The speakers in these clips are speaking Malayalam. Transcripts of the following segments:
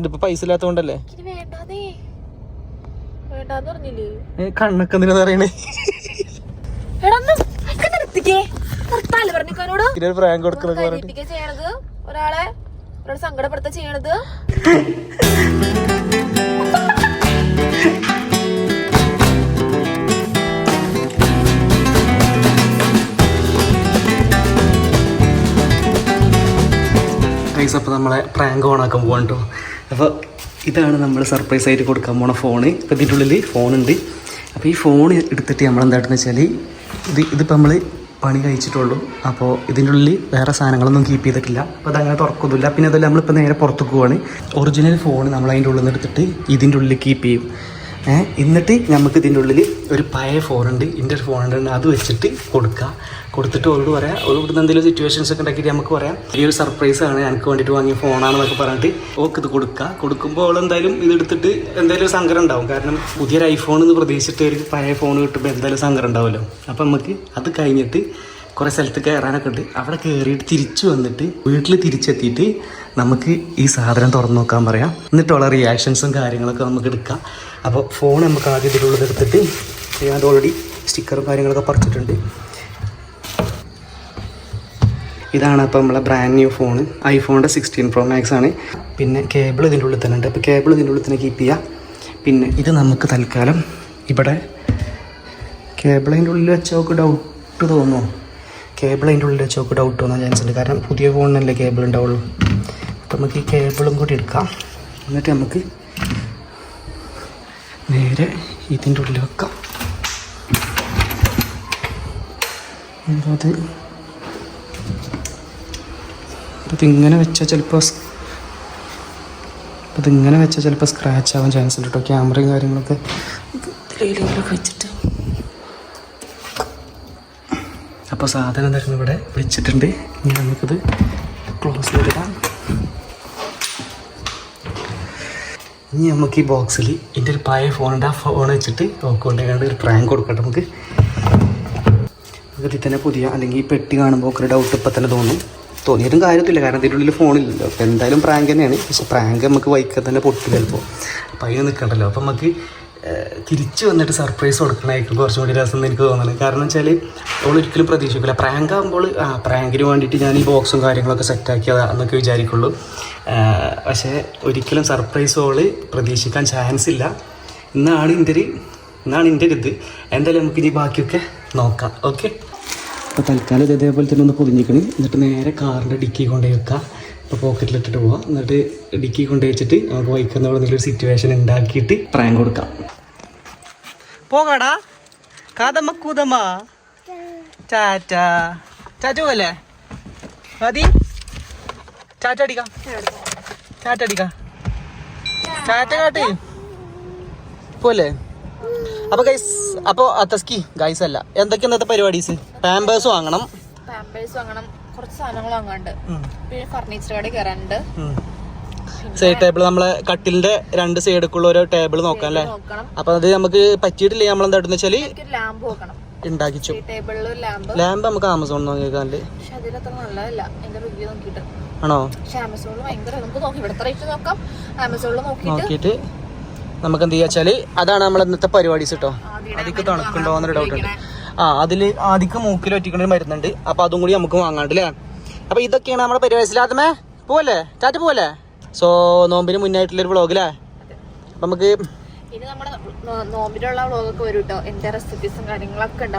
ഇതിപ്പോ പൈസ ഇല്ലാത്തോണ്ടല്ലേ? കണ്ണൊക്കെ എന്തിനാ പറയണേ പ്രാങ്ക് കൊടുക്കണൊക്കെ പറഞ്ഞിട്ട്. കൈനീട്ടിക്ക ചെയ്യണത്. ഒരാളെ ഒരാളെ സങ്കടപ്പെടുത്ത ചെയ്യണത്. ഗൈസ് അപ്പോൾ നമ്മളെ പ്രാങ്ക് ഓണാക്കാൻ കേട്ടോ അപ്പോൾ ഇതാണ് നമ്മൾ സർപ്രൈസ് ആയിട്ട് കൊടുക്കാൻ പോണ ഫോണ് ഇപ്പോൾ ഇതിന്റെ ഉള്ളിൽ ഫോണുണ്ട് അപ്പോൾ ഈ ഫോൺ എടുത്തിട്ട് നമ്മൾ എന്താണെന്ന് വെച്ചാൽ ഇത് ഇതിപ്പോൾ നമ്മൾ പണി കഴിച്ചിട്ടുള്ളൂ. അപ്പോൾ ഇതിന്റെ ഉള്ളിൽ വേറെ സാധനങ്ങളൊന്നും കീപ്പ് ചെയ്തിട്ടില്ല. അപ്പോൾ അതങ്ങനെ തുറക്കൊന്നുമില്ല. പിന്നെ അതല്ല നമ്മളിപ്പോൾ നേരെ പുറത്തു പോവാണ്. ഒറിജിനൽ ഫോൺ നമ്മൾ അതിന്റെ ഉള്ളിൽ നിന്ന് എടുത്തിട്ട് ഇതിന്റെ ഉള്ളിൽ കീപ്പ് ചെയ്യും. എന്നിട്ട് നമുക്ക് ഇതിന്റെ ഉള്ളിൽ ഒരു പഴയ ഫോൺ ഉണ്ട്. ഇതിന്റെ ഒരു ഉണ്ട് അത് വെച്ചിട്ട് കൊടുക്കുക കൊടുത്തിട്ട് ഓരോട് പറയാം. ഓരോ ഇവിടുന്ന് എന്തെങ്കിലും സിറ്റുവേഷൻസ് ഒക്കെ ഉണ്ടാക്കിയിട്ട് നമുക്ക് പറയാം. ഈ ഒരു സർപ്രൈസ് ആണ്. എനിക്ക് വേണ്ടിയിട്ട് വാങ്ങിയ ഫോണാണെന്നൊക്കെ പറഞ്ഞിട്ട് ഓക്ക് ഇത് കൊടുക്കുക കൊടുക്കുമ്പോൾ അവൾ എന്തായാലും ഇത് എടുത്തിട്ട് എന്തായാലും ഒരു സങ്കടം ഉണ്ടാവും. കാരണം പുതിയൊരു ഐഫോൺ എന്ന് പ്രതീക്ഷിച്ചിട്ട് ഒരു പഴയ ഫോൺ കിട്ടുമ്പോൾ എന്തായാലും സങ്കടം ഉണ്ടാവുമല്ലോ. അപ്പം നമുക്ക് അത് കഴിഞ്ഞിട്ട് കുറേ സ്ഥലത്ത് കയറാനൊക്കെ ഉണ്ട്. അവിടെ കയറിയിട്ട് തിരിച്ചു വന്നിട്ട് വീട്ടിൽ തിരിച്ചെത്തിയിട്ട് നമുക്ക് ഈ സാധനം തുറന്നു നോക്കാൻ പറയാം. എന്നിട്ടുള്ള റിയാക്ഷൻസും കാര്യങ്ങളൊക്കെ നമുക്ക് എടുക്കാം. അപ്പോൾ ഫോൺ നമുക്ക് ആദ്യം ഇതിലുള്ളത് എടുത്തിട്ട് ഞാൻ ഓൾറെഡി സ്റ്റിക്കറും കാര്യങ്ങളൊക്കെ പറിച്ചിട്ടുണ്ട്. ഇതാണ് അപ്പോൾ നമ്മളെ ബ്രാൻഡ് ന്യൂ ഫോൺ ഐഫോണിന്റെ സിക്സ്റ്റീൻ പ്രോ മാക്സ് ആണ്. പിന്നെ കേബിൾ ഇതിന്റെ ഉള്ളിൽ തന്നെ ഉണ്ട്. അപ്പോൾ കേബിൾ ഇതിന്റെ ഉള്ളിൽ തന്നെ കീപ്പ് ചെയ്യാം. പിന്നെ ഇത് നമുക്ക് തൽക്കാലം ഇവിടെ കേബിൾ ഉള്ളിൽ വെച്ച് നോക്ക് ഡൗട്ട് തോന്നുമോ കേബിൾ അതിന്റെ ഉള്ളിൽ വെച്ച് നോക്ക് ഡൗട്ട് തോന്നാൻ ചാൻസ് ഉണ്ട്. കാരണം പുതിയ ഫോണിനല്ലേ കേബിൾ ഉണ്ടാവുള്ളൂ. നമുക്ക് ഈ കേബിളും കൂടി എടുക്കാം. എന്നിട്ട് നമുക്ക് നേരെ ഇതിന്റെ ഉള്ളിൽ വെക്കാം. അപ്പോൾ അത് ഇതിങ്ങനെ വെച്ചാൽ ചിലപ്പോൾ അപ്പോൾ ഇതിങ്ങനെ വെച്ചാൽ ചിലപ്പോൾ സ്ക്രാച്ച് ആവാൻ ചാൻസ് ഉണ്ട് കേട്ടോ ക്യാമറയും കാര്യങ്ങളൊക്കെ വെച്ചിട്ട്. അപ്പോൾ സാധനം തരുന്ന ഇവിടെ വെച്ചിട്ടുണ്ട്. ഇനി നമുക്കിത് ക്ലോസ് ചെയ്തിടാം ഇനി നമുക്ക് ഈ ബോക്സിൽ എന്റെ ഒരു പഴയ ഫോണുണ്ട് ആ ഫോൺ വെച്ചിട്ട് നോക്കൊണ്ടേക്കാണ്ട് ഒരു പ്രാങ്ക് കൊടുക്കട്ടെ നമുക്ക്. ഇതിൽ തന്നെ പുതിയ അല്ലെങ്കിൽ ഈ പെട്ടി കാണുമ്പോൾ ഒക്കെ ഡൗട്ട് ഇപ്പം തന്നെ തോന്നും. തോന്നിയിട്ടും കാര്യത്തില്ല കാരണം ഇതിന്റെ ഉള്ളിൽ ഫോണില്ലല്ലോ അപ്പോൾ എന്തായാലും പ്രാങ്ക് തന്നെയാണ്. പക്ഷെ പ്രാങ്ക് നമുക്ക് വൈക്കാൻ തന്നെ പൊട്ടി ചിലപ്പോൾ. അപ്പോൾ അതിന് നിൽക്കണ്ടല്ലോ. അപ്പോൾ നമുക്ക് തിരിച്ച് വന്നിട്ട് സർപ്രൈസ് കൊടുക്കണമായിരിക്കും കുറച്ചും കൂടി രസം എന്ന് എനിക്ക് തോന്നുന്നത്. കാരണം വെച്ചാൽ അവൾ ഒരിക്കലും പ്രതീക്ഷിക്കില്ല പ്രാങ്ക് ആകുമ്പോൾ ആ പ്രാങ്കിന് വേണ്ടിയിട്ട് ഞാൻ ഈ ബോക്സും കാര്യങ്ങളൊക്കെ സെറ്റാക്കിയതാ എന്നൊക്കെ വിചാരിക്കുള്ളൂ. പക്ഷേ ഒരിക്കലും സർപ്രൈസ് ഓൾ പ്രതീക്ഷിക്കാൻ ചാൻസ് ഇല്ല. എന്നാണ് എന്റെ ഒരു എന്നാണ് എന്റെ ഒരു ഇത്. എന്തായാലും നമുക്ക് ഇനി ബാക്കിയൊക്കെ നോക്കാം. ഓക്കെ അപ്പോൾ തൽക്കാലം ഇത് ഇതേപോലെ തന്നെ ഒന്ന് പൊതിഞ്ഞിക്കണേ. എന്നിട്ട് നേരെ കാറിന്റെ ഡിക്കി കൊണ്ടുപോയി വെക്കാം. പോക്കറ്റിലിട്ടിട്ട് പോവാം. എന്നിട്ട് ഡിക്കി കൊണ്ട് വെച്ചിട്ട് നമുക്ക് വൈക്കുന്ന എന്തെങ്കിലും സിറ്റുവേഷൻ ഉണ്ടാക്കിയിട്ട് പ്രായം കൊടുക്കാം. പോകാടാ. കാതമ്മ കൂതമ്മ. ചാറ്റ ചാറ്റ പോലെ? മതി ചാറ്റ അടിക്കാം. ചാറ്റ അടിക്കാം. ചാറ്റ കാട്ടി. പോലെ? അപ്പൊ ഗൈസ് അപ്പോൾ തസ്കി ഗൈസ് അല്ല. എന്തൊക്കെ ഇന്നത്തെ പരിപാടീസ്? പാമ്പേഴ്സ് വാങ്ങണം. പാമ്പേഴ്സ് വാങ്ങണം. കുറച്ച് സാധനങ്ങൾ വാങ്ങാണ്ട്. പിന്നെ ഫർണിച്ചർ കടയിൽ കയറാനുണ്ട് സൈഡ് ടേബിൾ നമ്മളെ കട്ടിലിന്റെ രണ്ട് സൈഡിലേക്കുള്ള ഒരു ടേബിൾ നോക്കാം അല്ലേ? അപ്പൊ അത് നമുക്ക് പറ്റിയിട്ടില്ല നമ്മൾ എന്താ വെച്ചാൽ? ലാമ്പ് നോക്കണം ഉണ്ടാക്കിച്ചു ലാമ്പ് നമുക്ക് ആമസോൺ നോക്കിയിട്ട്. ആണോ? നോക്കിയിട്ട് നമുക്ക് എന്ത് ചെയ്യാച്ചാൽ അതാണ് നമ്മളെ ഇന്നത്തെ പരിപാടി കേട്ടോ. ആദ്യയുടെ അതിക്ക് തണുക്കുണ്ടോ എന്നൊരു ഡൗട്ട് ഉണ്ട് ആ അതിൽ ആദ്യം മൂക്കിൽ ഒറ്റിക്കുന്ന ഒരു മരുന്നുണ്ട്. അപ്പൊ അതും കൂടി നമുക്ക് വാങ്ങാണ്ട് അല്ലേ അപ്പൊ ഇതൊക്കെയാണ് നമ്മുടെ പരിപാടിയിലാദ്യമേ പോവല്ലേ? ചാറ്റ് പോവല്ലേ? സോ നോമ്പിന് മുന്നായിട്ടുള്ള ഒരു വ്ളോഗ് അല്ലേ അപ്പൊ നമുക്ക്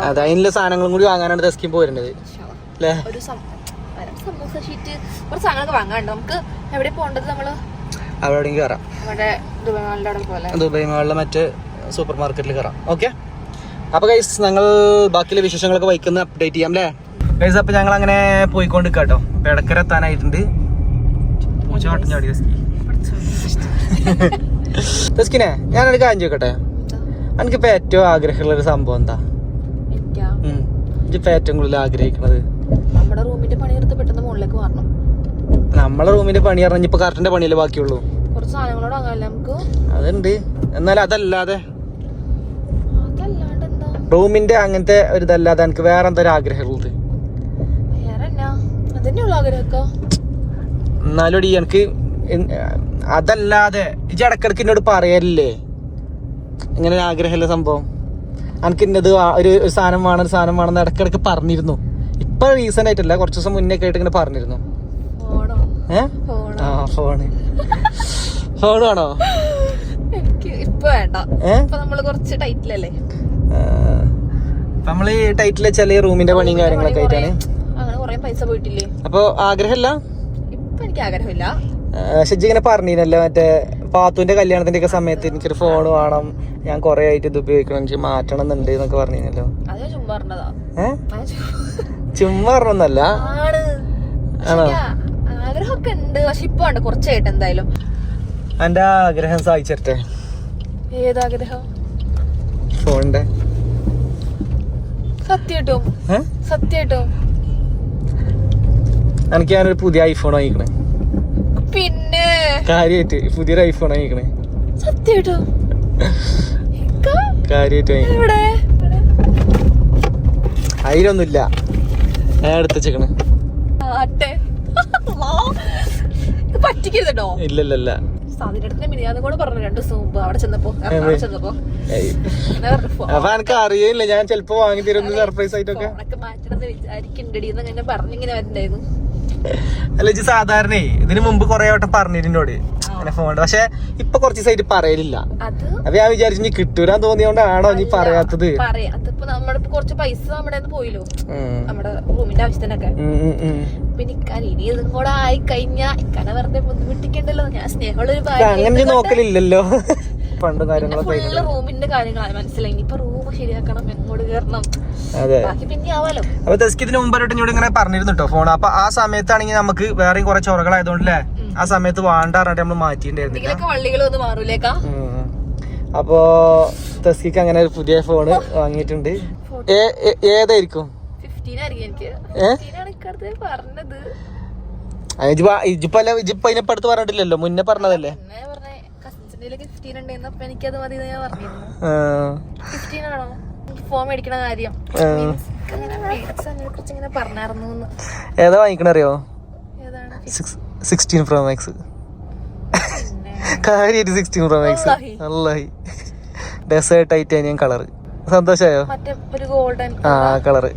അത് അതിനുള്ള സാധനങ്ങളും കൂടി വാങ്ങാനാണ് ദസ്കിൻ പോരുന്നത്. അല്ലേ. സമൂസ ഷീറ്റ് കുറച്ച് സാധനങ്ങളൊക്കെ വാങ്ങാണ്ട് നമുക്ക് എവിടെ പോകേണ്ടത് നമ്മൾ? അവിടെ കയറാം നമ്മുടെ ദുബായ് മാളിന്റെ അവിടെ പോലെ. ദുബായ് മാളിലെ മറ്റേ സൂപ്പർ മാർക്കറ്റിൽ കയറാം ഓക്കെ? അപ്പൊ ഗൈസ് ഞങ്ങൾ ബാക്കിയുള്ള വിശേഷങ്ങളൊക്കെ വൈക്കുന്ന അപ്ഡേറ്റ് ചെയ്യാം അല്ലേ ഗൈസ് അപ്പൊ ഞങ്ങൾ അങ്ങനെ പോയിക്കൊണ്ട് കേട്ടോ ഇടക്കര എത്താനായിട്ടുണ്ട് പൂച്ച വട്ടം ചാടി ദസ്കിനെ ഞാനൊരു കാര്യം ചോദിക്കട്ടെ എനിക്കിപ്പോ ഏറ്റവും ആഗ്രഹമുള്ള ഒരു സംഭവം എന്താ? എനിക്കിപ്പോ ഏറ്റവും കൂടുതൽ ആഗ്രഹിക്കുന്നത് നമ്മുടെ റൂമിന്റെ പണി എടുത്ത് പെട്ടെന്ന് മുകളിലേക്ക് മാറണം. നമ്മളെ റൂമിന്റെ പണി പറഞ്ഞ ഇപ്പൊ കറക്റ്റിന്റെ പണിയല്ലേ ബാക്കിയുള്ളൂ. കുറച്ച് സാധനങ്ങളോട് വാങ്ങാല്ലേ നമുക്ക് അതുണ്ട്. എന്നാൽ അതല്ലാതെ റൂമിന്റെ അങ്ങനത്തെ ഒരു ഇതല്ലാതെ എനിക്ക് വേറെ എന്തൊരു ആഗ്രഹമുള്ളത് എന്നാലും എനിക്ക് അതല്ലാതെ ഇജ്ജ് ഇടക്കിടക്ക് എന്നോട് പറയലില്ലേ? ഇങ്ങനെ ആഗ്രഹമില്ല സംഭവം. എനിക്ക് ഇന്നത് ഒരു സാധനം വേണം ഒരു സാധനം വേണം എന്ന് ഇടക്കിടക്ക് പറഞ്ഞിരുന്നു. ഇപ്പൊ റീസെന്റ് ആയിട്ടല്ല കുറച്ച് ദിവസം മുന്നേ ആയിട്ട് ഇങ്ങനെ പറഞ്ഞിരുന്നു. ഫോണോ? ഫോണോ? ആ ഫോണ്. ഫോൺ വേണോ? ഇപ്പൊ വേണ്ട. ഏഹ് ഇപ്പൊ നമ്മൾ കുറച്ച് ടൈറ്റിലല്ലേ? ആ, ഈ നമ്മൾ ടൈറ്റിൽ വെച്ചാൽ റൂമിന്റെ പണിയും കാര്യങ്ങളൊക്കെ ആയിട്ടാണ്. അങ്ങനെ കൊറേ പൈസ പോയിട്ടില്ലേ? അപ്പൊ ആഗ്രഹമില്ല? ഇപ്പൊ എനിക്ക് ആഗ്രഹമില്ല. ശജിങ്ങനെ ഇങ്ങനെ പറഞ്ഞിരുന്നല്ലോ മറ്റേ പാത്തുവിന്റെ കല്യാണത്തിന്റെ ഒക്കെ സമയത്ത് എനിക്കൊരു ഫോൺ വേണം ഞാൻ കൊറേ ആയിട്ട് ഇത് ഉപയോഗിക്കണം എനിക്ക് മാറ്റണം എന്നുണ്ട് എന്നൊക്കെ പറഞ്ഞിരുന്നല്ലോ. ചുമ്മാ ആണോ? ആഗ്രഹമൊക്കെ ഉണ്ട് പക്ഷെ ഇപ്പൊ ഉണ്ട് കുറച്ചായിട്ട് എന്തായാലും. എന്റെ ആഗ്രഹം സാധിച്ചിട്ടെ ഏതാഗ്രഹം? ഫോണിന്റെ. സത്യായിട്ടും ഏഹ് സത്യായിട്ടും എനിക്ക് ഞാനൊരു പുതിയ ഐഫോൺ വാങ്ങിക്കണേ. പിന്നെ? കാര്യായിട്ട് പുതിയൊരു ഐഫോൺ വാങ്ങിക്കണേ. സത്യായിട്ടും കാര്യായിട്ട് എവിടെ? അതിലൊന്നുമില്ല ഞാൻ എടുത്ത് വെച്ചേക്കണേ. പറ്റിക്കരുതട്ടോ ഇല്ലല്ലല്ല. സാധിനടുത്തിന് മിനിയാന്ന് കൂടെ പറഞ്ഞു രണ്ടു ദിവസം മുമ്പ്. അവിടെ ചെന്നപ്പോ ചെന്നപ്പോ. ഏയ്. അങ്ങനെ പറഞ്ഞു, "ഫോ- അപ്പൊ എനിക്ക് അറിയില്ല ഞാൻ ചെലപ്പോ വാങ്ങി തരുന്നു സർപ്രൈസ് ആയിട്ടൊക്കെ. അല്ല ഇജ്ജ് സാധാരണ ഇതിന് മുമ്പ് കൊറേ വട്ടം പറഞ്ഞിരുന്നോട് അങ്ങനെ ഫോൺ പക്ഷെ ഇപ്പൊ കുറച്ച് സൈഡ് പറയലില്ല. അത് അപ്പൊ ഞാൻ വിചാരിച്ചു നീ കിട്ടൂരാൻ തോന്നിയോണ്ടാണോ നീ പറയാത്തത്? പറയാ. അതിപ്പോ നമ്മുടെ കുറച്ച് പൈസ നമ്മുടെ പോയില്ലോ. നമ്മുടെ റൂമിന്റെ ആവശ്യത്തിനൊക്കെ. പിന്നെ ഇക്കാൻ ഇനി ഇതും കൂടെ ആയി കഴിഞ്ഞാ ഇക്കാനെ വെറുതെ ബുദ്ധിമുട്ടിക്കണ്ടല്ലോ. ഞാൻ സ്നേഹമുള്ള ഒരു അങ്ങനെ നോക്കലില്ലല്ലോ. പണ്ടും കാര്യങ്ങളൊക്കെ ഫുള്ള് റൂമിന്റെ കാര്യങ്ങളാണ് മനസ്സിലായി. ഇനിയിപ്പൊ റൂം ശരിയാക്കണം എങ്ങോട്ട് കയറണം അതെ. ബാക്കി പിന്നെ ആവാലോ. അപ്പൊ തെസ്കി ഇതിന് മുമ്പായിട്ട് എന്നോട് ഇങ്ങനെ പറഞ്ഞിരുന്നു കേട്ടോ ഫോൺ അപ്പൊ ആ സമയത്താണെങ്കിൽ നമുക്ക് വേറെയും കുറെ ചൊറകളായതുകൊണ്ടല്ലേ ആ സമയത്ത് വേണ്ട പറഞ്ഞിട്ട് നമ്മൾ മാറ്റിയിട്ടുണ്ടായിരുന്നില്ല. എന്തെങ്കിലുമൊക്കെ വള്ളികൾ ഒന്ന് മാറൂലേക്കാ? ഉം. അപ്പോ തസ്കിക്ക് അങ്ങനെ ഒരു പുതിയ ഫോണ് വാങ്ങിയിട്ടുണ്ട്. ഏതായിരിക്കും? ഇജിപ്പല്ല ഇജിപ്പോ അതിനെപ്പോ അടുത്ത് പറഞ്ഞിട്ടില്ലല്ലോ. മുന്നേ പറഞ്ഞതല്ലേ? പിന്നെ പറഞ്ഞ കസിൻസിന്റെ ഫിഫ്റ്റീൻ ഉണ്ടായിരുന്നു അപ്പൊ എനിക്കത് മതി ഞാൻ പറഞ്ഞിരുന്നു. ഫിഫ്റ്റീൻ ആണോ? മേടിക്കണ കാര്യം. കുറിച്ച് ഇങ്ങനെ പറഞ്ഞായിരുന്നു. ഏതാ വാങ്ങിക്കണറിയോ? സിക്സ്റ്റീൻ പ്രോ മാക്സ് കാര്യായിട്ട് കാര്യമായിട്ട് സിക്സ്റ്റീൻ പ്രോ മാക്സ് നല്ലായി. ഡെസേർട്ട് ടൈറ്റാനിയം ഒരു ഗോൾഡൻ ആ കളറ്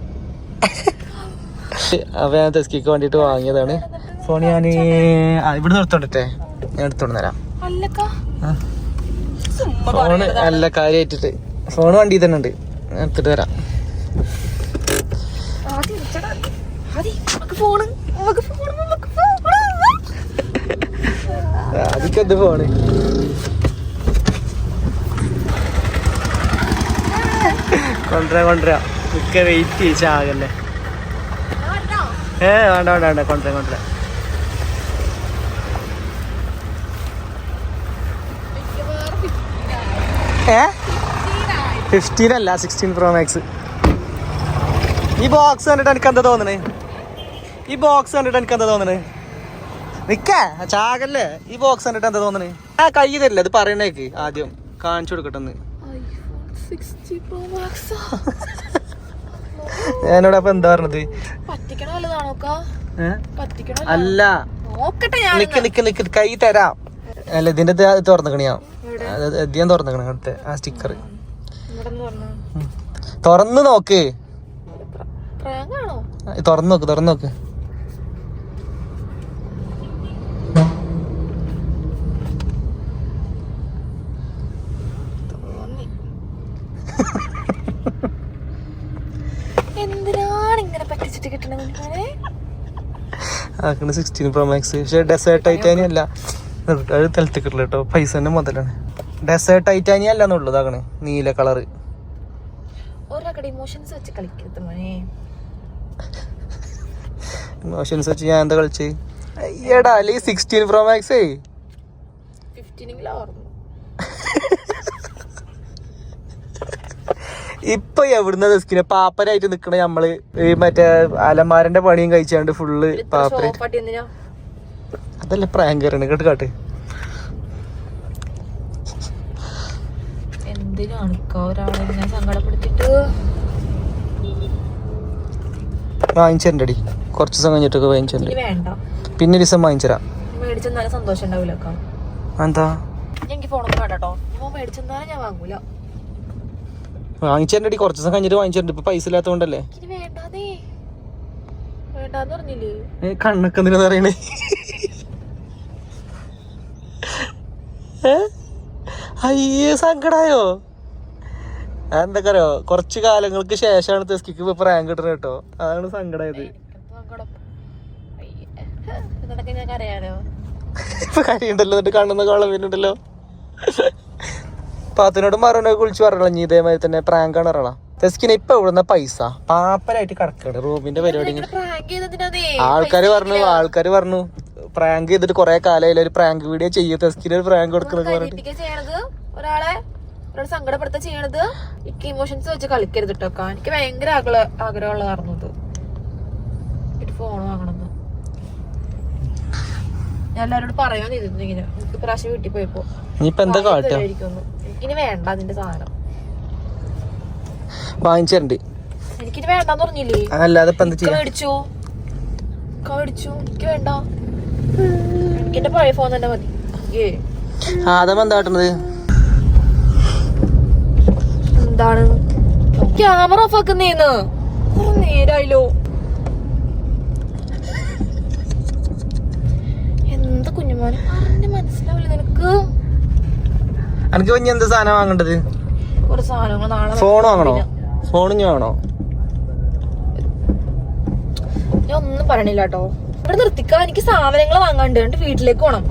അപ്പൊ ഞാൻ തെസ്കിക്ക് വേണ്ടിട്ട് വാങ്ങിയതാണ്. ഫോൺ ഞാൻ ഇവിടെ നിർത്തോണ്ടേ ഞാൻ എടുത്തോണ്ട് തരാം ഫോണ് നല്ല കാര്യമായിട്ടിട്ട് ഫോൺ വണ്ടി തന്നെ ഉണ്ട്. എടുത്തിട്ട് വരാം. ആദ്യം ഇരിച്ചടാ. ആദ്യം നമുക്ക് ഫോണ് ഫോണ് ഫോണ്. ഫോണ്? കൊണ്ടുവരാ കൊണ്ടുവരാ. ഒക്കെ വെയിറ്റ് ചെയ്യിച്ചാകല്ലേ. ഏ വേണ്ട വേണ്ട വേണ്ട. കൊണ്ടുവരാ കൊണ്ടുവരാ. ഏ? 15 ഫിഫ്റ്റീൻ അല്ല സിക്സ്റ്റീൻ പ്രോ മാക്സ് ഈ ബോക്സ് കണ്ടിട്ട് എനിക്ക് എന്താ തോന്നണേ? ഈ ബോക്സ് കണ്ടിട്ട് എനിക്ക് എന്താ തോന്നണേ? നിക്കേ ചാകല്ലേ? ഈ ബോക്സ് കണ്ടിട്ട് എന്താ തോന്നണേ? ആ കൈ തരില്ല അത് പറയണേക്ക് ആദ്യം. കാണിച്ചു കൊടുക്കട്ടെന്ന്. iPhone 60 Pro Max ആ. ഞാനോട് അപ്പൊ എന്താ പറഞ്ഞത് അല്ല. നിക്ക് നിക്ക് നിക്ക് കൈ തരാം. അല്ല ഇതിന്റെ തുറന്നിക്കണ ഞാൻ ഇത് അടുത്ത ആ സ്റ്റിക്കർ തുറന്ന്? നോക്ക്. തുറന്ന് നോക്ക് തുറന്ന് നോക്ക്. ആക്കണ സിക്സ്റ്റീൻ പ്രോ മാക്സ് പക്ഷെ ഡെസേർട്ട് ആയിട്ട് അല്ല. അത് തലത്തിക്കില്ല കേട്ടോ പൈസ തന്നെ മുതലാണ്. ഡെസേർട്ട് ടൈറ്റാനിയ അല്ല എന്നുള്ളത് ആകണ് നീല കളർ ഇമോഷൻസ് വെച്ച് കളിക്കരുത് മോനെ. ഇമോഷൻസ് വെച്ച് ഞാൻ എന്താ കളിച്ച്? അയ്യടാ അല്ലെ സിക്സ്റ്റീൻ പ്രോ മാക്സേ ഇപ്പൊ എവിടുന്ന ഡെസ്കിനെ പാപ്പരായിട്ട് നിക്കണ നമ്മൾ ഈ മറ്റേ അലമാരന്റെ പണിയും കഴിച്ചാണ്ട് ഫുള്ള് പാപ്പര. അതല്ല പ്രാങ്കറാണ് കേട്ട് കാട്ട്. എന്തിനാണ് ഒരാളെ ഇങ്ങനെ സങ്കടപ്പെടുത്തിട്ട് വാങ്ങിച്ചിട്ടുണ്ടടി കുറച്ച് ദിവസം കഴിഞ്ഞിട്ടൊക്കെ വാങ്ങിച്ചിട്ടുണ്ട് ഇനി വേണ്ട. പിന്നെ ഒരു ദിവസം വാങ്ങിച്ചരാ. മേടിച്ച് മേടിച്ചെന്നാലും സന്തോഷം ഉണ്ടാവില്ല എന്താ എനിക്ക് ഫോണൊന്നും വേണ്ട കേട്ടോ മേടിച്ചെന്നാലും ഞാൻ വാങ്ങൂല. വാങ്ങിച്ചിട്ടുണ്ട് കുറച്ച് ദിവസം കഴിഞ്ഞിട്ട് വാങ്ങിച്ചിട്ടുണ്ട് ഇപ്പൊ പൈസ ഇല്ലാത്തോണ്ടല്ലേ? വേണ്ടേ വേണ്ടാന്നേ. വേണ്ടാന്ന് പറഞ്ഞില്ലേ? കണ്ണൊക്കെ എന്തിനാ പറയണേ? ഏ? അയ്യേ സങ്കടായോ? പറയോ കുറച്ച് കാലങ്ങൾക്ക് ശേഷമാണ് തെസ്കിക്ക് ഇപ്പൊ റാങ്ക് കിട്ടുന്നത് കേട്ടോ. അതാണ് സങ്കടായത്. ഇപ്പൊ കരയുണ്ടല്ലോ എന്നിട്ട് കണ്ണുന്ന കോളം വരുന്നുണ്ടല്ലോ. പാത്തിനോട് മറനൊക്കെ വിളിച്ച് പറഞ്ഞോ നീ ഇതേമാതിരി തന്നെ പ്രാങ്ക് പറയണ തെസ്കിന് ഇപ്പൊ ഇവിടുന്ന പൈസ? പാപ്പരായിട്ട് കിടക്കാണ് റൂമിന്റെ പരിപാടി ആൾക്കാര് പറഞ്ഞു ആൾക്കാര് പറഞ്ഞു. പ്രാങ്ക് ചെയ്തിട്ട് കൊറേ കാലമായില്ല ഒരു പ്രാങ്ക് വീഡിയോ ചെയ്യും ടെസ്റ്റിന് ഒരു പ്രാങ്ക് കൊടുക്കുന്നത് പറഞ്ഞിട്ട്. കരിപ്പിക്കുക ചെയ്യണത് ഒരാളെ ഒരാളെ സങ്കടപ്പെടുത്ത ചെയ്യണത് എനിക്ക് ഇമോഷൻസ് വെച്ച് കളിക്കരുത് കേട്ടോ എനിക്ക് ഭയങ്കര ആഗ്രഹ ആഗ്രഹമുള്ളതായിരുന്നു ഇത്. ഫോൺ വാങ്ങണം ഞാൻ എല്ലാവരോടും പറയാൻ ചെയ്തിരുന്നു ഇങ്ങനെ. എനിക്ക് പ്രാവശ്യം വീട്ടിൽ പോയപ്പോ. ഇനിയിപ്പൊ എന്താ കാട്ടുക എനിക്കിനി വേണ്ട അതിന്റെ സാധനം. വാങ്ങിച്ചിട്ടുണ്ട് എനിക്കിനി വേണ്ടെന്ന് പറഞ്ഞില്ലേ? അല്ലാതെ മേടിച്ചു? മേടിച്ചു? എനിക്ക് വേണ്ട. എന്റെ പഴയ ഫോൺ തന്നെ മതി. ആദം എന്താ കാട്ടുന്നത് എന്താണ്? ക്യാമറ ഓഫ് ആക്കുന്നേന്ന്. നേരായില്ലോ. എന്ത് കുഞ്ഞുമോനെ? പറഞ്ഞ് മനസ്സിലാവില്ല നിനക്ക്? എനിക്ക് ഇനി എന്ത് സാധനം വാങ്ങേണ്ടത്? ഒരു സാധനങ്ങൾ നാളെ ഫോൺ വാങ്ങണോ? വാങ്ങണോ? ഞാൻ ഒന്നും പറയണില്ല കേട്ടോ. ഇവിടെ നിർത്തിക്ക എനിക്ക് സാധനങ്ങൾ വാങ്ങാണ്ട് എന്നിട്ട് വീട്ടിലേക്ക് പോണം.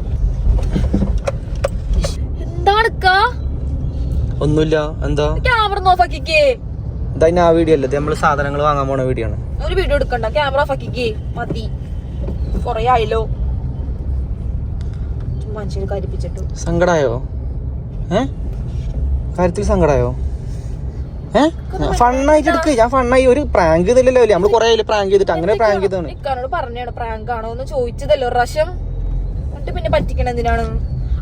എന്താണ് ഒന്നുമില്ല. എന്താ? ക്യാമറ ഓഫ് ആക്കിക്കേ. ഇതാ ഇനി ആ വീഡിയോ അല്ലേ? നമ്മൾ സാധനങ്ങൾ വാങ്ങാൻ പോണ വീഡിയോ ആണ്. ഒരു വീഡിയോ എടുക്കണ്ട. ക്യാമറ ഓഫ് ആക്കിക്കേ. മതി. കൊറേ ആയല്ലോ. മനുഷ്യർ കരിപ്പിച്ചിട്ടു സങ്കടായോ? ഏ? കാര്യത്തിൽ സങ്കടായോ? ഏ? ഫണ്ണായിട്ട് എടുക്ക്. ഞാൻ ഫണ്ണായി ഒരു പ്രാങ്ക് ചെയ്തില്ലല്ലോ നമ്മൾ കൊറേ പ്രാങ്ക് ചെയ്തിട്ട്? അങ്ങനെ പ്രാങ്ക് ചെയ്താണ് ഇക്കാനോട് പറഞ്ഞാണ് പ്രാങ്ക് ആണോ എന്ന് ചോദിച്ചതല്ലോ പ്രാവശ്യം എന്നിട്ട് പിന്നെ പറ്റിക്കണ എന്തിനാണ്?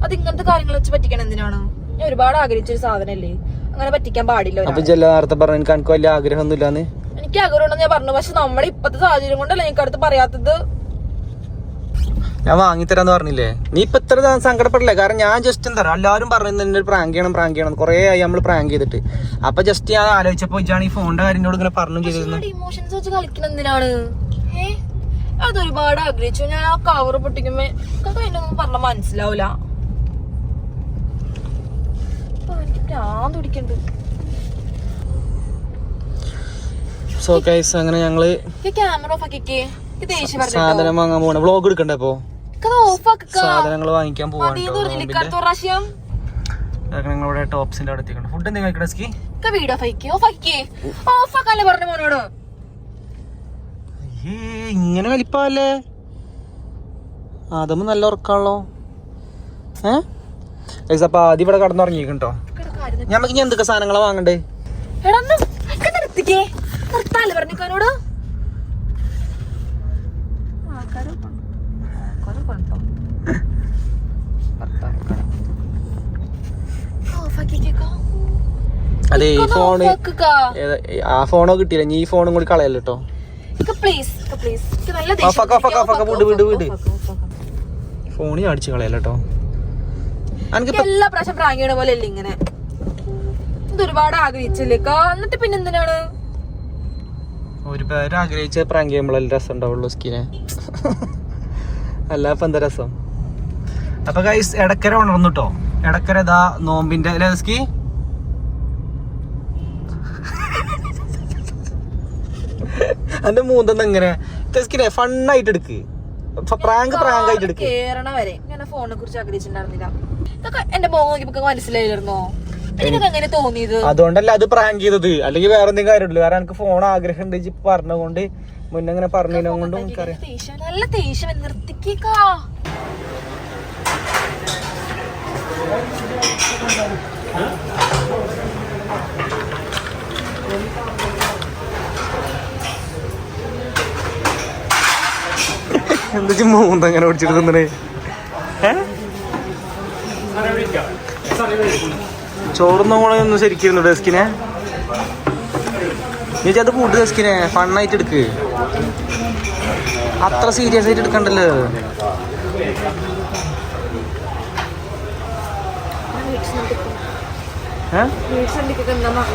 അത് ഇങ്ങനത്തെ കാര്യങ്ങൾ വെച്ച് പറ്റിക്കണ എന്തിനാണ്? ഞാൻ ഒരുപാട് ആഗ്രഹിച്ചൊരു സാധനല്ലേ. അങ്ങനെ പറ്റിക്കാൻ പാടില്ല. അപ്പൊ ജല്ല നേരത്തെ പറഞ്ഞു എനിക്ക് എനിക്ക് വലിയ ആഗ്രഹമൊന്നും ഇല്ലാന്ന് എനിക്ക് ആഗ്രഹം ഉണ്ടെന്ന് ഞാൻ പറഞ്ഞു. പക്ഷെ നമ്മുടെ ഇപ്പത്തെ സാഹചര്യം കൊണ്ടല്ലേ എനിക്ക് അടുത്ത് പറയാത്തത്? ഞാൻ വാങ്ങിത്തരാന്ന് പറഞ്ഞില്ലേ? നീ ഇപ്പൊ ഇത്ര സങ്കടപ്പെടില്ലേ? കാരണം ഞാൻ ജസ്റ്റ് എന്താ പറയാ എല്ലാവരും പറയുന്നത് എന്നെ പ്രാങ്ക് ചെയ്യണം പ്രാങ്ക് ചെയ്യണം. കുറെ ആയി നമ്മൾ പ്രാങ്ക് ചെയ്തിട്ട്. അപ്പൊ ജസ്റ്റ് ഞാൻ ആലോചിച്ചപ്പോ ഇജാണ് ഈ ഫോണിന്റെ കാര്യങ്ങളോട് ഇങ്ങനെ പറഞ്ഞു ചെയ്തിരുന്നു ഇമോഷൻസ് വെച്ച് അതൊരുപാട് ആഗ്രഹിച്ചു. ഞാൻ ആ കവർ പൊട്ടിക്കുമ്പോ അതിനൊന്നും പറഞ്ഞ മനസ്സിലാവൂല. എനിക്ക് പിടിക്കണ്ട്. സോ ഗൈസ് അങ്ങനെ ഞങ്ങൾ ക്യാമറ ഓഫ് ആക്കിക്കേ. സാധനം വാങ്ങാൻ പോണ വ്ളോഗ് എടുക്കണ്ടേ അപ്പൊ സാധനങ്ങൾ വാങ്ങിക്കാൻ പോവാണ് ഞങ്ങളിവിടെ ടോപ്സിന്റെ അവിടെ എത്തിക്കണം ഫുഡ് എന്തെങ്കിലും മോനോട്? ഇങ്ങനെ വലിപ്പല്ലേ അതും നല്ല ഉറക്കാണല്ലോ ഏഹ് അപ്പൊ ആദ്യം ഇവിടെ കടന്നുറങ്ങിയിരിക്കും കേട്ടോ ഞമ്മക്ക് ഇനി എന്തൊക്കെ സാധനങ്ങളാ വാങ്ങണ്ടേ? നിർത്തിക്കേ. നിർത്താല്ലേ പറഞ്ഞിക്കാനോട് അതെ ഈ ഫോണ് ആ ഫോണോ കിട്ടിയില്ല. നീ ഈ ഫോണും കൂടി കളയല്ലോ കേട്ടോ ഫോണി അടിച്ചു കളയല്ലോ എല്ലാ പ്രാവശ്യം പ്രാങ്ങിയുടെ പോലെ അല്ലേ ഇങ്ങനെ? ഒരുപാട് ആഗ്രഹിച്ചില്ലേക്കാ എന്നിട്ട് പിന്നെ എന്തിനാണ്? ഒരു പേര് ആഗ്രഹിച്ച പ്രാങ്ക് ചെയ്യുമ്പോഴല്ലേ രസം ഉണ്ടാവുള്ളൂ സ്കിനെ അല്ല ഇപ്പൊ എന്താ രസം? അപ്പൊ ഗൈസ് ഇടക്കര ഉണർന്നു കേട്ടോ ഇടക്കര ഇതാ നോമ്പിന്റെ അല്ലേ സ്കി എന്റെ മൂന്നെന്ന് എങ്ങനെ? സ്കിനെ ഫണ്ണായിട്ട് എടുക്ക്. പ്രാങ്ക് പ്രാങ്ക് ആയിട്ട് എടുക്ക്. കേറണ വരെ. ഞാൻ ഫോണിനെ കുറിച്ച് ആഗ്രഹിച്ചിട്ടുണ്ടായിരുന്നില്ല. ഇതൊക്കെ എന്റെ മോൻ നോക്കിയപ്പോ മനസ്സിലായിരുന്നോ എനിക്കത് എങ്ങനെ തോന്നിയത്. അതുകൊണ്ടല്ല അത് പ്രാങ്ക് ചെയ്തത്. അല്ലെങ്കിൽ വേറെ എന്തെങ്കിലും കാര്യമില്ല കാരണം എനിക്ക് ഫോൺ ആഗ്രഹം ഉണ്ട്. ഇജ്ജ് പറഞ്ഞുകൊണ്ട് മുന്നേ അങ്ങനെ പറഞ്ഞതിനെ കൊണ്ടും എനിക്കറിയാം. ദേഷ്യം. നല്ല ദേഷ്യം. നിർത്തിക്കാ എന്താ മൂന്ന് അങ്ങനെ ഓടിച്ചിട്ട് തിന്നണേ ചോറൊന്നും ഒന്ന് ശരിക്കും ഡെസ്കിനെ? ചേച്ചി അത് കൂട്ട് ഡെസ്കിനെ ഫണ്ണായിട്ട് എടുക്ക്. അത്ര സീരിയസ് ആയിട്ട് എടുക്കണ്ടല്ലോ.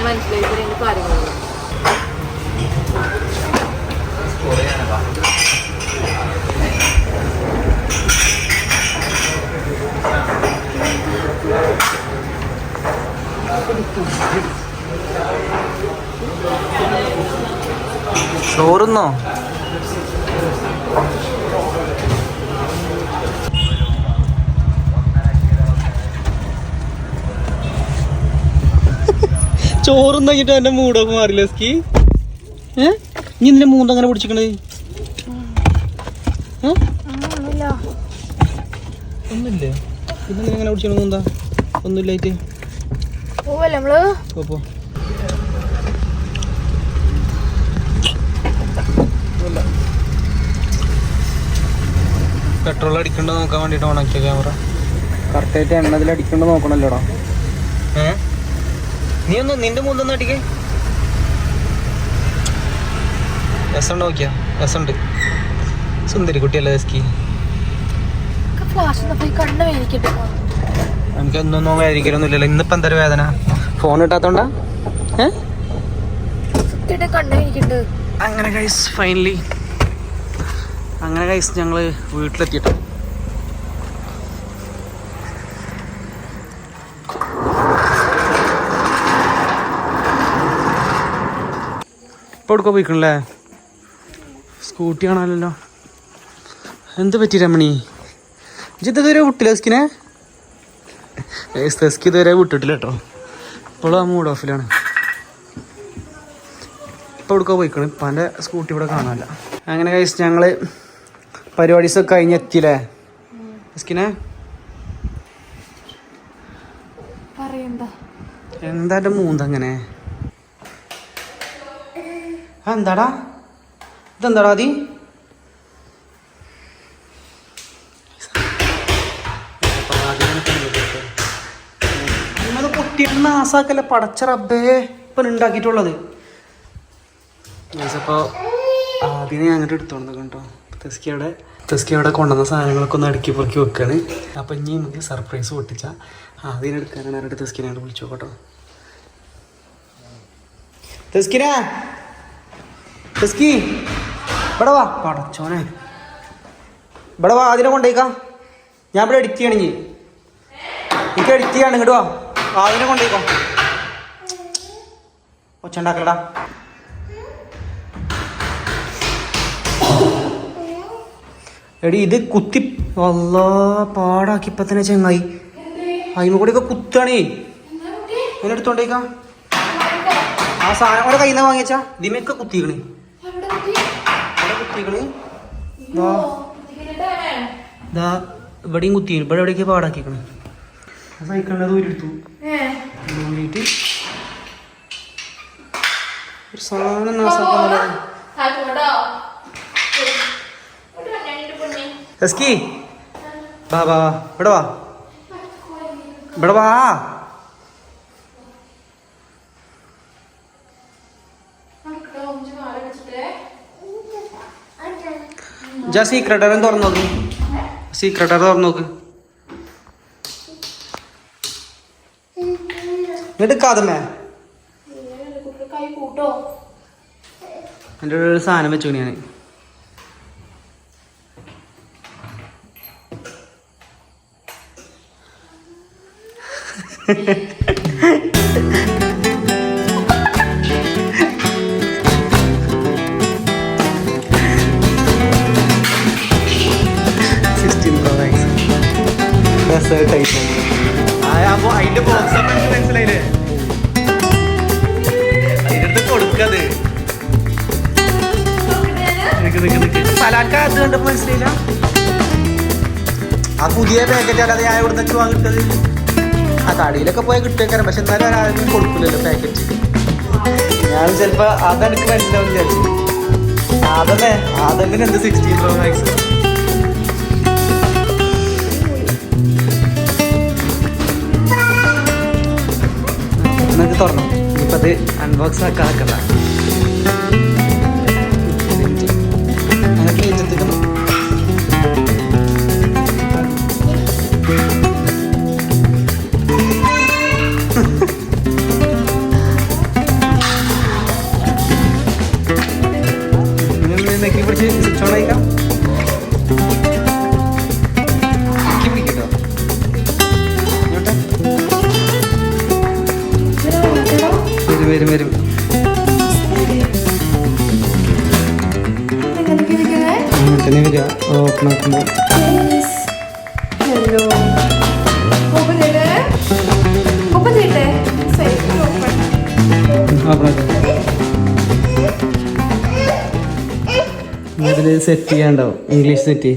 മനസ്സിലായി ഇതിന്റെ കാര്യങ്ങളുള്ളൂ ചോറുന്നോ? ചോറും തങ്ങിട്ട് എന്റെ മൂടൊക്കെ മാറില്ല സ്കി? ഏ? ഇനി നിന്റെ മൂന്ന് അങ്ങനെ പിടിച്ചിക്കണത് ഏ? പിന്നെ എങ്ങനെ അങ്ങനെ എന്താ? ഒന്നുമില്ലായിട്ട് പോവല്ലേ നമ്മൾ? പോ, പോ. പെട്രോൾ അടിക്കണ്ട നോക്കാൻ വേണ്ടിട്ട് ഓണാക്കിയ ക്യാമറ കറക്റ്റ് ആയിട്ട് എണ്ണതിൽ അടിക്കണ്ടോ നോക്കണല്ലോടാ. ഏ? നീ ഒന്ന് നിന്റെ മുന്നൊന്ന് അടിക്കേ. രസമുണ്ട് നോക്കിയാ? രസമുണ്ട്. സുന്ദരി കുട്ടിയല്ലേ സ്കി എനിക്ക് ഒന്നൊന്നും വേദനിക്കലൊന്നുമില്ലല്ലോ. ഇന്നിപ്പോ എന്തൊരു വേദന? ഫോൺ ഇട്ടാത്തോണ്ടാ? അങ്ങനെ ഗൈസ് ഫൈനലി അങ്ങനെ ഗൈസ് ഞങ്ങൾ വീട്ടിലെത്തിട്ടോ ഇപ്പോൾ എടുക്കാൻ പോയിക്കണല്ലേ? സ്കൂട്ടി കാണാമല്ലോ എന്ത് പറ്റി രമണി? ഇതുവരെ വിട്ടില്ല സ്കിനെ സ്കി ഇതുവരെ വിട്ടിട്ടില്ല കേട്ടോ. ഇപ്പോഴും ആ മൂഡ് ഓഫിലാണ് ഇപ്പോൾ എടുക്കാൻ പോയിക്കണം? ഇപ്പം എന്റെ സ്കൂട്ടി ഇവിടെ കാണാനില്ല. അങ്ങനെ കഴിച്ച് ഞങ്ങൾ പരിപാടീസൊക്കെ കഴിഞ്ഞ് എത്തിയില്ലേ സ്കിനെ എന്താ എന്റെ മൂന്തങ്ങനെ അങ്ങനെ? എന്താടാ? ഇതെന്താടാ അതി നാസാക്കല്ലേ പടച്ച റബ്ബേ ഇപ്പം ഉണ്ടാക്കിയിട്ടുള്ളത് അപ്പോൾ ആദ്യം അങ്ങോട്ട് എടുത്തോണ്ട് കേട്ടോ. തെസ്കിയുടെ തെസ്കി അവിടെ കൊണ്ടുവന്ന സാധനങ്ങളൊക്കെ ഒന്ന് അടുക്കി പൊറുക്കി വെക്കാണ്. അപ്പം ഇനി നമുക്ക് സർപ്രൈസ് പൊട്ടിച്ച ആദ്യം എടുക്കാനാണ് അവരുടെ തെസ്കിനെ വിളിച്ചു കേട്ടോ. തെസ്കിന? തെസ്കി ഇവിടെ വാ. പടച്ചോനെ. ഇവിടെ വാ അതിനെ കൊണ്ടേക്കാം ഞാൻ ഇവിടെ എഡിറ്റ് ചെയ്യണെങ്കിൽ എനിക്ക് എഡിറ്റ് ചെയ്യാണ് ഇങ്ങോട്ട് വാ. അതിനെ കൊണ്ടേക്കാം. ഒച്ച എടി ഇത് കുത്തി വല്ലാ പാടാക്കി ഇപ്പൊ തന്നെ ചെങ്ങായി. അതിന് കൂടെ ഒക്കെ കുത്താണേ അങ്ങനെ എടുത്തോണ്ടേക്കാം. ആ സാധനം കൂടെ കയ്യിൽ നിന്ന് വാങ്ങിച്ചാ ഇതിമൊക്കെ കുത്തിക്കണേ. കുത്തിക്കണ്. ഇവിടെയും കുത്തി ഇവിടെ എവിടെയൊക്കെ പാടാക്കിക്കണേ ആ സൈക്കിളിന്റെ ദൂരെടുത്തു ഊരിയിട്ട് ഒരു സാധനം എസ്കി. വാ വാ ഇവിടെ വാ. ഇവിടെ വാ. ജാ സീക്രട്ട് അറിയാൻ തുറന്നു നോക്ക് സീക്രട്ട് അറിയാൻ തുറന്നു നോക്ക് കൂട്ടോ എന്റെ ഒരു സാധനം വെച്ചു ഞാൻ ആ പുതിയ പാക്കറ്റ് അല്ലാതെ ഞാൻ ഇവിടെ നിന്നൊക്കെ വാങ്ങിട്ടത് ആ കടയിലൊക്കെ പോയാൽ കിട്ടിയേക്കാരം പക്ഷെ എന്നാലും ആരും കൊടുക്കില്ലല്ലോ പാക്കറ്റ് ഞാൻ ചിലപ്പോ അതെനിക്ക് മനസ്സിലാവും വിചാരിച്ചു. അതന്നെ അതന്നെ എന്ത് സിക്സ്റ്റി പ്രോ മാക്സ് എന്നൊക്കെ തുറന്നു? ഇപ്പത് അൺബോക്സ് ആക്കാൻ ആക്കണ്ട देखनी पड़े चढ़ाई का സെറ്റ് ചെയ്യാണ്ടാവും ഇംഗ്ലീഷ് സെറ്റ്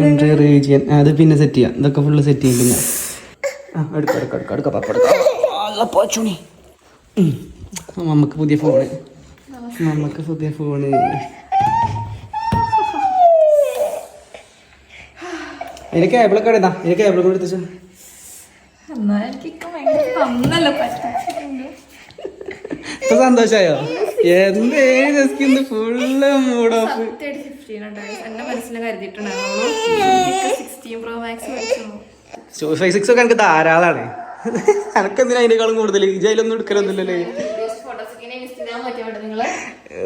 കൺട്രി റീജിയൻ അത് പിന്നെ സെറ്റ് ചെയ്യാം. ഇതൊക്കെ ഫുള്ള് സെറ്റ് ചെയ്യും പിന്നെ. ആ എടുക്കാം എടുക്കാം എടുക്കാം എടുക്കാം പപ്പ എടുക്കാം. പോച്ചുണി. നമുക്ക് പുതിയ ഫോണ് നമുക്ക് പുതിയ ഫോണ് എനിക്ക് കേബിളൊക്കെ എടുത്താ ഇതിന് കേബിളൊക്കെ എടുത്തു എനിക്ക് സന്തോഷായോ? ഫുള്ള് മൂഡ് ഓഫ് സിക്സ് ഒക്കെ എനിക്ക് ധാരാളാണ്. എനക്കെന്തിനാ അതിനേക്കാളും കൂടുതൽ ജയിലൊന്നും എടുക്കലൊന്നുമില്ലല്ലേ?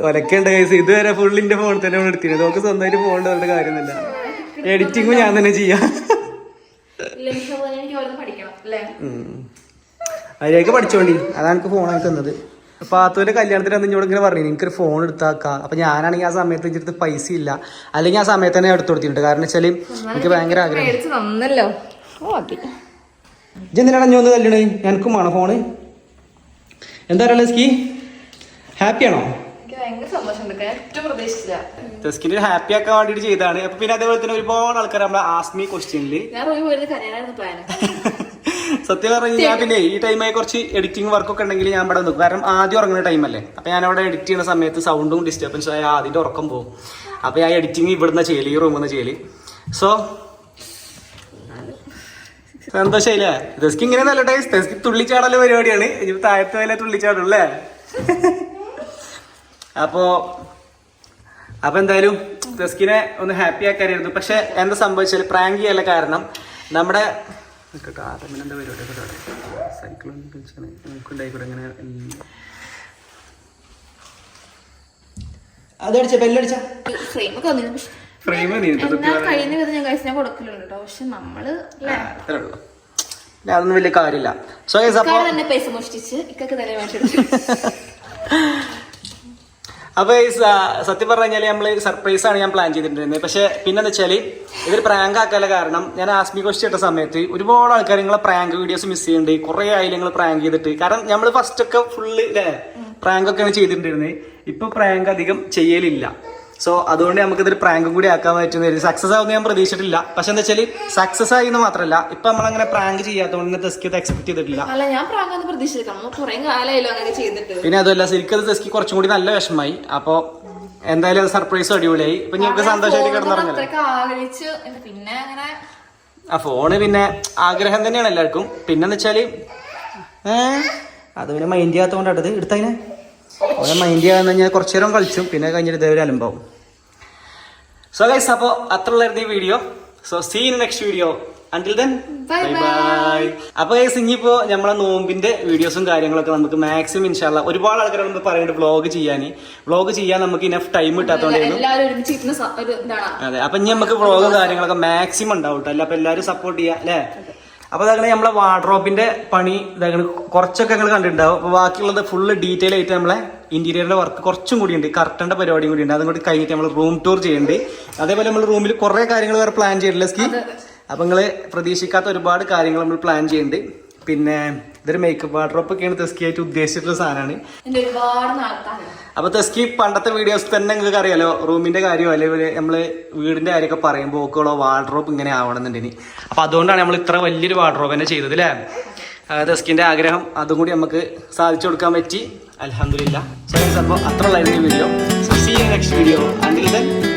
ഒലക്കേണ്ട കേസ് ഇതുവരെ ഫുള്ളിന്റെ ഫോൺ തന്നെ നമ്മൾ എടുത്തിരുന്നത്. നമുക്ക് സ്വന്തമായിട്ട് പോകേണ്ട പറഞ്ഞ കാര്യമൊന്നുമില്ല. എഡിറ്റിങ്ങും ഞാൻ തന്നെ ചെയ്യാം. അതിലേക്ക് പഠിച്ചോണ്ടി. അതാണ് എനിക്ക് ഫോണായി തന്നത്. പാത്തുവിന്റെ കല്യാണത്തിന് അന്ന് ഇങ്ങോട്ട് ഇങ്ങനെ പറഞ്ഞു എനിക്കൊരു ഫോൺ എടുത്താക്കാം അപ്പൊ ഞാനാണെങ്കിൽ ആ സമയത്ത് അടുത്ത് പൈസ ഇല്ല. അല്ലെങ്കിൽ ആ സമയത്ത് തന്നെ എടുത്തു കൊടുത്തിട്ടുണ്ട്. കാരണം വെച്ചാൽ എനിക്ക് ഭയങ്കര ആഗ്രഹം മേടിച്ച് അഞ്ഞു ഒന്ന് കല്യാണം എനിക്കും വേണോ ഫോണ് എന്താ പറയുക സ്കി ഹാപ്പിയാണോ ടെസ്കിന് ഹാപ്പി ആക്കാൻ വേണ്ടിയിട്ട് ചെയ്താണ് പിന്നെ അതേപോലെ തന്നെ ഒരുപാട് ആൾക്കാർ നമ്മളെ ആസ്മി ക്വസ്റ്റ്യനിൽ സത്യം പറഞ്ഞു ഞാൻ പിന്നെ ഈ ടൈമായി കുറച്ച് എഡിറ്റിംഗ് വർക്കൊക്കെ ഉണ്ടെങ്കിൽ ഞാൻ ഇവിടെ നിൽക്കും കാരണം ആദ്യം ഉറങ്ങുന്ന ടൈമല്ലേ അപ്പൊ ഞാൻ അവിടെ എഡിറ്റ് ചെയ്യുന്ന സമയത്ത് സൗണ്ടും ഡിസ്റ്റർബൻസും ആയ ആദ്യം ഉറക്കം പോകും അപ്പൊ ഞാൻ എഡിറ്റിംഗ് ഇവിടുന്ന് ചെയ്യൽ ഈ റൂമിൽ നിന്ന് ചെയ്യൽ. സോ സന്തോഷമില്ലേ ഇങ്ങനെ നല്ല ടൈം തുള്ളിച്ചാടൽ പരിപാടിയാണ്. ഇനി താഴത്തെ വല്ല തുള്ളിച്ചാടും അല്ലേ? അപ്പോ അപ്പൊ എന്തായാലും ദസ്കിനെ ഒന്ന് ഹാപ്പി ആക്കാനായിരുന്നു. പക്ഷെ എന്താ സംഭവിച്ചാൽ പ്രാങ്ക് ചെയ്യല്ല കാരണം നമ്മുടെ നിക്കട്ടെ, ആദമിന് എന്താ പരിപാടി സൈക്കിളും നമുക്കുണ്ടായിക്കൂടെ ഇങ്ങനെ അതടിച്ച ബെല്ലടിച്ച? ഫ്രെയിം ഒക്കെ വന്നിരുന്നു. പക്ഷെ ഫ്രെയിം കഴിയുന്ന വിധം ഞാൻ കഴിച്ച് ഞാൻ കൊടുക്കലുണ്ട് കേട്ടോ പക്ഷെ നമ്മൾ അത്രേ ഉള്ളൂ. അതൊന്നും വലിയ കാര്യമില്ല. സോ ഗൈസ് അപ്പൊ ഇക്കാടെ തന്നെ പൈസ മോഷ്ടിച്ച് ഇക്കൊക്കെ തന്നെ മേടിച്ചെടുത്തു അപ്പൊ ഈ സത്യം പറഞ്ഞു കഴിഞ്ഞാൽ നമ്മൾ സർപ്രൈസ് ആണ് ഞാൻ പ്ലാൻ ചെയ്തിട്ടുണ്ടായിരുന്നത്. പക്ഷെ പിന്നെന്ന് വെച്ചാൽ ഇവർ പ്രാങ്ക് ആക്കാനുള്ള കാരണം ഞാൻ ആസ്മി ക്വസ്റ്റ് ഇട്ട സമയത്ത് ഒരുപാട് ആൾക്കാർ നിങ്ങളെ പ്രാങ്ക് വീഡിയോസ് മിസ് ചെയ്യുന്നുണ്ട് കുറെ ആയില്ല നിങ്ങൾ പ്രാങ്ക് ചെയ്തിട്ട്. കാരണം നമ്മൾ ഫസ്റ്റ് ഒക്കെ ഫുള്ള് പ്രാങ്ക് ഒക്കെയാണ് ചെയ്തിട്ടുണ്ടായിരുന്നത്. ഇപ്പൊ പ്രാങ്ക് അധികം ചെയ്യലില്ല. സോ അതുകൊണ്ട് നമുക്ക് ഇതൊരു പ്രാങ്കും കൂടി ആക്കാൻ പറ്റുന്ന ഒരു സക്സസ് ആവുമെന്ന് ഞാൻ പ്രതീക്ഷിച്ചിട്ടില്ല. പക്ഷെ എന്താ വെച്ചാൽ സക്സസ് ആയി എന്ന് മാത്രമല്ല ഇപ്പൊ നമ്മൾ അങ്ങനെ പ്രാങ്ക് ചെയ്യാത്തതുകൊണ്ട് ടെസ്റ്റ് ചെയ്ത് എക്സ്പെക്ട് ചെയ്തിട്ടില്ല. അല്ല ഞാൻ പ്രാങ്കാന്ന് പ്രതീക്ഷിച്ചിരിക്കണം നമ്മൾ കുറെ കാലമായല്ലോ അങ്ങനെ ചെയ്തിട്ട്. പിന്നെ അതുമല്ല ശരിക്കും അത് ടെസ്കി കുറച്ചും കൂടി നല്ല വിഷമായി അപ്പോ എന്തായാലും അത് സർപ്രൈസ് അടിപൊളിയായി. ഇപ്പൊ ഞങ്ങൾക്ക് സന്തോഷമായിട്ട് കിടന്നിറങ്ങി പിന്നെ അങ്ങനെ ആ ഫോണ് പിന്നെ ആഗ്രഹം തന്നെയാണ് എല്ലാവർക്കും. പിന്നെന്ന് വെച്ചാൽ ഏഹ് അത് പിന്നെ മൈൻഡ് ചെയ്യാത്തതുകൊണ്ടാട്ടത് എടുത്തതിനെ. അവനെ മൈൻഡ് ചെയ്യാന്ന് കഴിഞ്ഞാൽ കുറച്ചു നേരം കളിച്ചും പിന്നെ കഴിഞ്ഞിട്ട് ഇതേ ഒരു അലമ്പാവും സോ ഗൈസ് അപ്പോൾ അത്രയുള്ളായിരുന്നു ഈ video so see in next video until then bye bye അപ്പൊ ഗൈസ് ഇനിയിപ്പോ നമ്മളെ നോമ്പിന്റെ വീഡിയോസും കാര്യങ്ങളൊക്കെ നമുക്ക് മാക്സിമം ഇൻഷാല്ല ഒരുപാട് ആൾക്കാർ നമ്മൾ പറയുന്നുണ്ട് വ്ളോഗ് ചെയ്യാൻ വ്ളോഗ് ചെയ്യാൻ നമുക്ക് ഇനഫ് ടൈം കിട്ടാത്തോണ്ടായിരുന്നു. അതെ അപ്പൊ ഇനി നമുക്ക് വ്ളോഗും കാര്യങ്ങളൊക്കെ മാക്സിമം ഉണ്ടാവും കേട്ടോ അല്ല അപ്പൊ എല്ലാവരും സപ്പോർട്ട് ചെയ്യാം അല്ലേ? അപ്പൊ അതങ്ങനെ നമ്മളെ വാർഡ്രോപ്പിന്റെ പണി ഇതങ്ങനെ കുറച്ചൊക്കെ നിങ്ങൾ കണ്ടിട്ടുണ്ടാവും അപ്പൊ ബാക്കിയുള്ളത് ഫുള്ള് ഡീറ്റെയിൽ ആയിട്ട് നമ്മളെ ഇന്റീരിയറിന്റെ വർക്ക് കുറച്ചും കൂടി ഉണ്ട്. കർട്ടന്റെ പരിപാടിയും കൂടി ഉണ്ട്. അതും കൂടി കഴിഞ്ഞിട്ട് നമ്മൾ റൂം ടൂർ ചെയ്യുന്നുണ്ട് അതേപോലെ നമ്മൾ റൂമിൽ കുറേ കാര്യങ്ങൾ വേറെ പ്ലാൻ ചെയ്തിട്ടില്ല സ്കീ അപ്പൊ നിങ്ങൾ പ്രതീക്ഷിക്കാത്ത ഒരുപാട് കാര്യങ്ങൾ നമ്മൾ പ്ലാൻ ചെയ്യുന്നുണ്ട് പിന്നെ ഇതൊരു മേക്കപ്പ് വാർഡ്രോപ്പ് ഒക്കെയാണ് തെസ്കി ആയിട്ട് ഉദ്ദേശിച്ചിട്ടുള്ള സാധനമാണ്. അപ്പൊ തെസ്കി പണ്ടത്തെ വീഡിയോസ് തന്നെ നിങ്ങൾക്ക് അറിയാലോ റൂമിന്റെ കാര്യമോ അല്ലെങ്കിൽ നമ്മൾ വീടിന്റെ കാര്യമൊക്കെ പറയുമ്പോൾ ഓക്കുകളോ വാർഡ്രോപ്പ് ഇങ്ങനെ ആവണമെന്നുണ്ടെങ്കിൽ. അപ്പൊ അതുകൊണ്ടാണ് നമ്മൾ ഇത്ര വലിയൊരു വാർഡ്രോപ്പ് തന്നെ ചെയ്തത് അല്ലേ തെസ്കിന്റെ ആഗ്രഹം അതും കൂടി നമുക്ക് സാധിച്ചു കൊടുക്കാൻ പറ്റി. അലഹമില്ല അപ്പോൾ അത്ര ഉള്ള വീഡിയോ സോ നെക്സ്റ്റ് വീഡിയോ